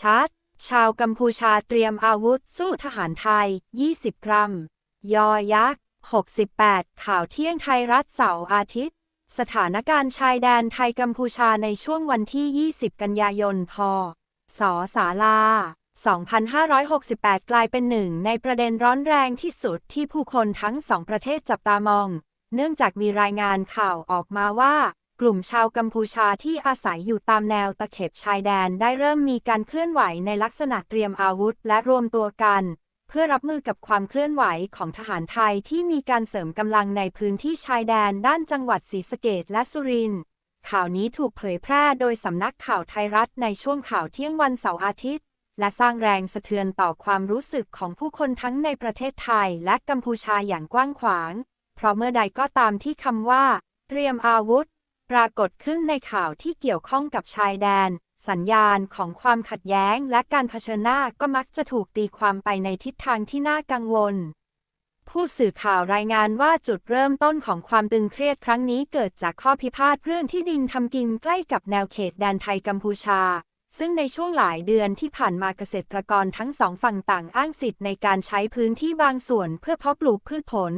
ชัด ชาวกัมพูชาเตรียมอาวุธสู้ทหารไทย 20 กรัม ยอยักษ์ 68 ข่าวเที่ยงไทยรัฐเสาร์อาทิตย์ สถานการณ์ชายแดนไทยกัมพูชาในช่วงวันที่ 20 กันยายน พศศาลา2568 กลายเป็นหนึ่งในประเด็นร้อนแรงที่สุดที่ผู้คนทั้งสองประเทศจับตามอง เนื่องจากมีรายงานข่าวออกมาว่า กลุ่มชาวกัมพูชาที่อาศัยอยู่ตามแนวตะเข็บชายแดนได้เริ่มมีการเคลื่อนไหวในลักษณะเตรียมอาวุธและรวมตัวกัน เพื่อรับมือกับความเคลื่อนไหวของทหารไทยที่มีการเสริมกำลังในพื้นที่ชายแดนด้านจังหวัดศรีสะเกษและสุรินทร์ข่าวนี้ถูกเผยแพร่โดยสำนักข่าวไทยรัฐในช่วงข่าวเที่ยงวันเสาร์อาทิตย์ และสร้างแรงสะเทือนต่อความรู้สึกของผู้คนทั้งในประเทศไทยและกัมพูชาอย่างกว้างขวาง เพราะเมื่อใดก็ตามที่คำว่า เตรียมอาวุธ ปรากฏขึ้นในข่าวที่เกี่ยวข้องกับชายแดน สัญญาณของความขัดแย้งและการเผชิญหน้าก็มักจะถูกตีความไปในทิศทางที่น่ากังวล ผู้สื่อข่าวรายงานว่าจุดเริ่มต้นของความตึงเครียดครั้งนี้เกิดจากข้อพิพาทเรื่องที่ดินทำกินใกล้กับแนวเขตแดนไทยกัมพูชา ซึ่งในช่วงหลายเดือนที่ผ่านมาเกษตรกรทั้งสองฝั่งต่างอ้างสิทธิ์ในการใช้พื้นที่บางส่วนเพื่อเพาะปลูกพืชผล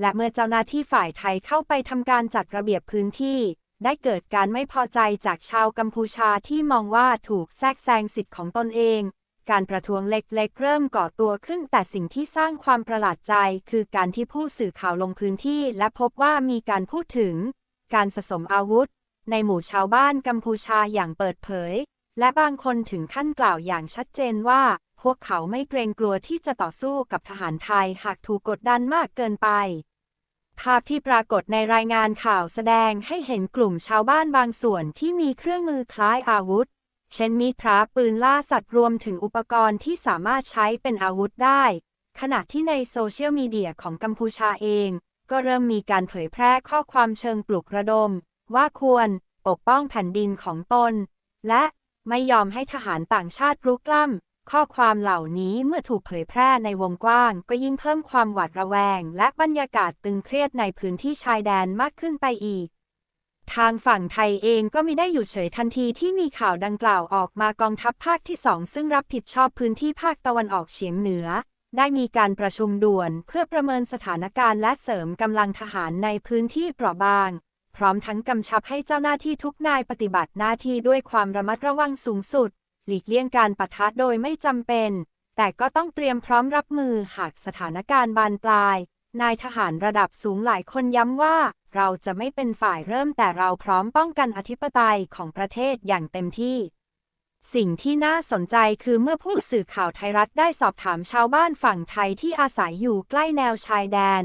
และเมื่อเจ้าหน้าที่ฝ่ายไทยเข้าไปทำการจัดระเบียบพื้นที่ ได้เกิดการไม่พอใจจากชาวกัมพูชาที่มองว่าถูกแทรกแซงสิทธิ์ของตนเอง การประท้วงเล็กๆ เริ่มก่อตัวขึ้น แต่สิ่งที่สร้างความประหลาดใจ คือการที่ผู้สื่อข่าวลงพื้นที่ และพบว่ามีการพูดถึง การสะสมอาวุธ ในหมู่ชาวบ้านกัมพูชาอย่างเปิดเผย และบางคนถึงขั้นกล่าวอย่างชัดเจนว่า พวกเขาไม่เกรงกลัวที่จะต่อสู้กับทหารไทยหากถูกกดดันมากเกินไป ภาพที่ปรากฏในรายงานข่าวแสดงให้เห็นกลุ่มชาวบ้านบางส่วนที่มีเครื่องมือคล้ายอาวุธ เช่นมีดพระปืนล่าสัตว์รวมถึงอุปกรณ์ที่สามารถใช้เป็นอาวุธได้ ขณะที่ในโซเชียลมีเดียของกัมพูชาเอง ก็เริ่มมีการเผยแพร่ข้อความเชิงปลุกระดม ว่าควรปกป้องแผ่นดินของตน และไม่ยอมให้ทหารต่างชาติรุกล้ำ ข้อความเหล่านี้เมื่อถูกเผยแพร่ในวงกว้าง ก็ยิ่งเพิ่มความหวาดระแวง และบรรยากาศตึงเครียดในพื้นที่ชายแดนมากขึ้นไปอีก ทางฝั่งไทยเองก็ไม่ได้อยู่เฉยทันทีที่มีข่าวดังกล่าวออกมากองทัพภาคที่สองซึ่งรับผิดชอบพื้นที่ภาคตะวันออกเฉียงเหนือ ได้มีการประชุมด่วนเพื่อประเมินสถานการณ์และเสริมกำลังทหารในพื้นที่เปราะบาง พร้อมทั้งกำชับให้เจ้าหน้าที่ทุกนายปฏิบัติหน้าที่ด้วยความระมัดระวังสูงสุด หลีกเลี่ยงการปะทะโดยไม่จำเป็น แต่ก็ต้องเตรียมพร้อมรับมือหากสถานการณ์บานปลาย นายทหารระดับสูงหลายคนย้ำว่า เราจะไม่เป็นฝ่ายเริ่มแต่เราพร้อมป้องกันอธิปไตยของประเทศอย่างเต็มที่สิ่งที่น่าสนใจคือเมื่อผู้สื่อข่าวไทยรัฐได้สอบถามชาวบ้านฝั่งไทยที่อาศัยอยู่ใกล้แนวชายแดน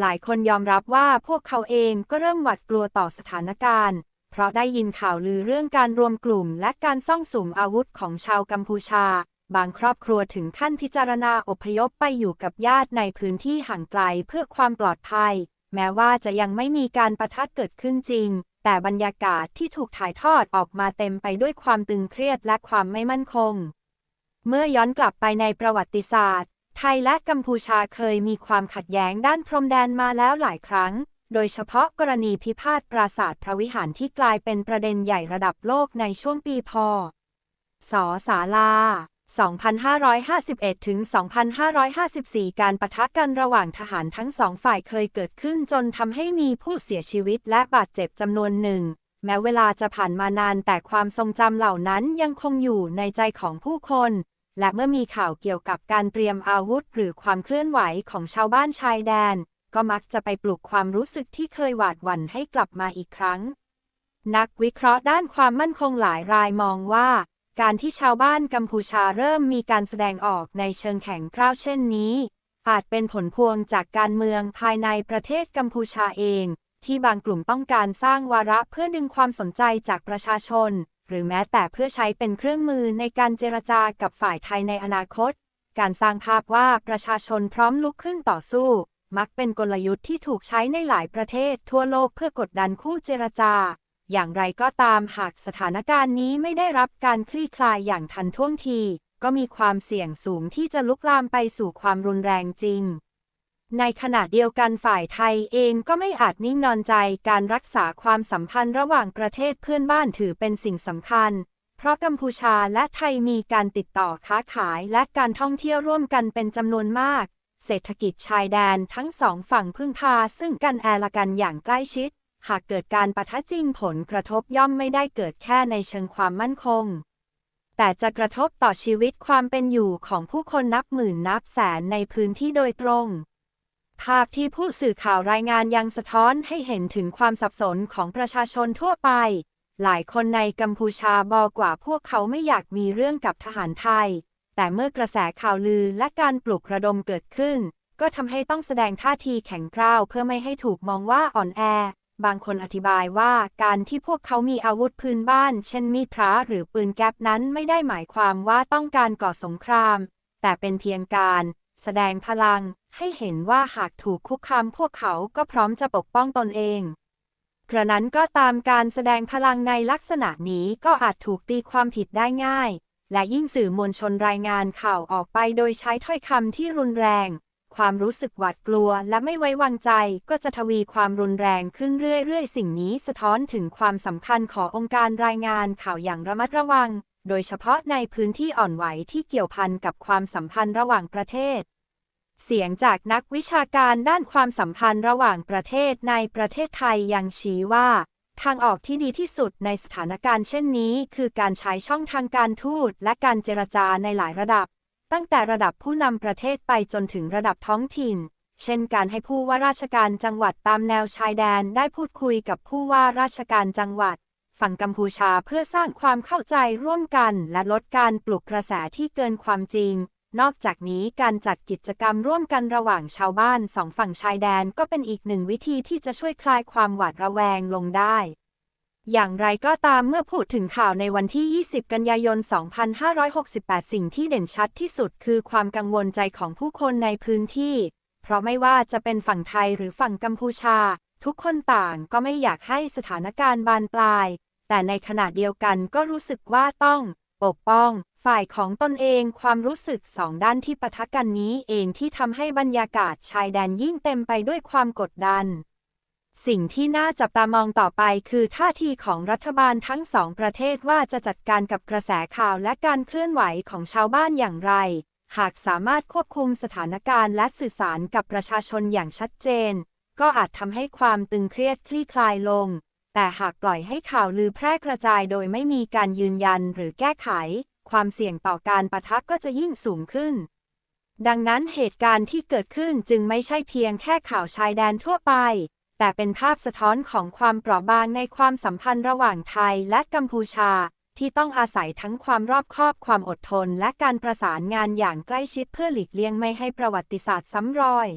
หลายคนยอมรับว่าพวกเขาเองก็เริ่มหวาดกลัวต่อสถานการณ์ ราะได้ยินข่าวลือเรื่องการรวมกลุ่ม และการซ่องสุมอาวุธของชาวกัมพูชา บางครอบครัวถึงขั้นพิจารณาอพยพไปอยู่กับญาติในพื้นที่ห่างไกลเพื่อความปลอดภัย แม้ว่าจะยังไม่มีการประทัดเกิดขึ้นจริง แต่บรรยากาศที่ถูกถ่ายทอดออกมาเต็มไปด้วยความตึงเครียดและความไม่มั่นคง เมื่อย้อนกลับไปในประวัติศาสตร์ ไทยและกัมพูชาเคยมีความขัดแย้งด้านพรมแดนมาแล้วหลายครั้ง โดยเฉพาะกรณีพิพาทปราสาทพระวิหารที่กลายเป็นประเด็นใหญ่ระดับโลกในช่วงปีพศศาลา 2551 ถึง 2554 การปะทะกันระหว่างทหารทั้งสองฝ่ายเคยเกิดขึ้นจนทำให้มีผู้เสียชีวิตและบาดเจ็บจำนวนหนึ่ง แม้เวลาจะผ่านมานานแต่ความทรงจำเหล่านั้นยังคงอยู่ในใจของผู้คน และเมื่อมีข่าวเกี่ยวกับการเตรียมอาวุธ หรือความเคลื่อนไหวของชาวบ้านชายแดน ก็มักจะไปปลุกความรู้สึกที่เคยหวาดหวั่นให้กลับมาอีกครั้ง นักวิเคราะห์ด้านความมั่นคงหลายรายมองว่า การที่ชาวบ้านกัมพูชาเริ่มมีการแสดงออกในเชิงแข็งกร้าวเช่นนี้ อาจเป็นผลพวงจากการเมืองภายในประเทศกัมพูชาเอง ที่บางกลุ่มต้องการสร้างวาระเพื่อดึงความสนใจจากประชาชน หรือแม้แต่เพื่อใช้เป็นเครื่องมือในการเจรจากับฝ่ายไทยในอนาคต การสร้างภาพว่าประชาชนพร้อมลุกขึ้นต่อสู้ มักเป็นกลยุทธ์ที่ถูกใช้ในหลายประเทศทั่วโลกเพื่อกดดันคู่เจรจา อย่างไรก็ตามหากสถานการณ์นี้ไม่ได้รับการคลี่คลายอย่างทันท่วงที ก็มีความเสี่ยงสูงที่จะลุกลามไปสู่ความรุนแรงจริง ในขณะเดียวกันฝ่ายไทยเองก็ไม่อาจนิ่งนอนใจการรักษาความสัมพันธ์ระหว่างประเทศเพื่อนบ้านถือเป็นสิ่งสำคัญเพราะกัมพูชาและไทยมีการติดต่อค้าขายและการท่องเที่ยวร่วมกันเป็นจำนวนมาก เศรษฐกิจชายแดนทั้งสองฝั่งพึ่งพาซึ่งกันแอละกันอย่างใกล้ชิด หากเกิดการปะทะจริงผลกระทบย่อมไม่ได้เกิดแค่ในเชิงความมั่นคง แต่จะกระทบต่อชีวิตความเป็นอยู่ของผู้คนนับหมื่นนับแสนในพื้นที่โดยตรง ภาพที่ผู้สื่อข่าวรายงานยังสะท้อนให้เห็นถึงความสับสนของประชาชนทั่วไป หลายคนในกัมพูชาบอกว่าพวกเขาไม่อยากมีเรื่องกับทหารไทย แต่เมื่อกระแสข่าวลือและการปลุกระดมเกิดขึ้น ก็ทำให้ต้องแสดงท่าทีแข็งกร้าวเพื่อไม่ให้ถูกมองว่าอ่อนแอ บางคนอธิบายว่าการที่พวกเขามีอาวุธพื้นบ้าน เช่นมีดพระหรือปืนแก๊ปนั้นไม่ได้หมายความว่าต้องการก่อสงคราม แต่เป็นเพียงการแสดงพลังให้เห็นว่าหากถูกคุกคามพวกเขาก็พร้อมจะปกป้องตนเอง กระนั้นก็ตามการแสดงพลังในลักษณะนี้ก็อาจถูกตีความผิดได้ง่าย และยิ่งสื่อมวลชนรายงานข่าวออกไปโดยใช้ถ้อยคำที่รุนแรง ความรู้สึกหวาดกลัวและไม่ไว้วางใจก็จะทวีความรุนแรงขึ้นเรื่อยๆ สิ่งนี้สะท้อนถึงความสำคัญขององค์การรายงานข่าวอย่างระมัดระวัง โดยเฉพาะในพื้นที่อ่อนไหวที่เกี่ยวพันกับความสัมพันธ์ระหว่างประเทศ เสียงจากนักวิชาการด้านความสัมพันธ์ระหว่างประเทศในประเทศไทยยังชี้ว่า ทางออกที่ดีที่สุดในสถานการณ์เช่นนี้ คือการใช้ช่องทางการทูตและการเจรจาในหลายระดับ ตั้งแต่ระดับผู้นำประเทศไปจนถึงระดับท้องถิ่น เช่นการให้ผู้ว่าราชการจังหวัดตามแนวชายแดนได้พูดคุยกับผู้ว่าราชการจังหวัด ฝั่งกัมพูชาเพื่อสร้างความเข้าใจร่วมกัน และลดการปลุกกระแสที่เกินความจริง นอกจากนี้การจัดกิจกรรมร่วมกันระหว่างชาวบ้านสองฝั่งชายแดนก็เป็นอีกหนึ่งวิธีที่จะช่วยคลายความหวาดระแวงลงได้ อย่างไรก็ตามเมื่อพูดถึงข่าวในวันที่ 20 กันยายน 2568 สิ่งที่เด่นชัดที่สุดคือความกังวลใจของผู้คนในพื้นที่ เพราะไม่ว่าจะเป็นฝั่งไทยหรือฝั่งกัมพูชา ทุกคนต่างก็ไม่อยากให้สถานการณ์บานปลาย แต่ในขณะเดียวกันก็รู้สึกว่าต้อง ปกป้อง ฝ่ายของตนเองความรู้สึกสองด้านที่ปะทะกันนี้เองที่ทำให้บรรยากาศชายแดนยิ่งเต็มไปด้วยความกดดัน สิ่งที่น่าจับตามองต่อไปคือท่าทีของรัฐบาลทั้งสองประเทศว่าจะจัดการกับกระแสข่าวและการเคลื่อนไหวของชาวบ้านอย่างไร หากสามารถควบคุมสถานการณ์และสื่อสารกับประชาชนอย่างชัดเจน ก็อาจทำให้ความตึงเครียดคลี่คลายลง แต่หากปล่อยให้ข่าวลือแพร่กระจายโดยไม่มีการยืนยันหรือแก้ไข ความเสี่ยงต่อการประทะก็จะยิ่งสูงขึ้น ดังนั้นเหตุการณ์ที่เกิดขึ้นจึงไม่ใช่เพียงแค่ข่าวชายแดนทั่วไป แต่เป็นภาพสะท้อนของความเปราะบางในความสัมพันธ์ระหว่างไทยและกัมพูชา ที่ต้องอาศัยทั้งความรอบคอบความอดทน และการประสานงานอย่างใกล้ชิดเพื่อหลีกเลี่ยงไม่ให้ประวัติศาสตร์ซ้ำรอย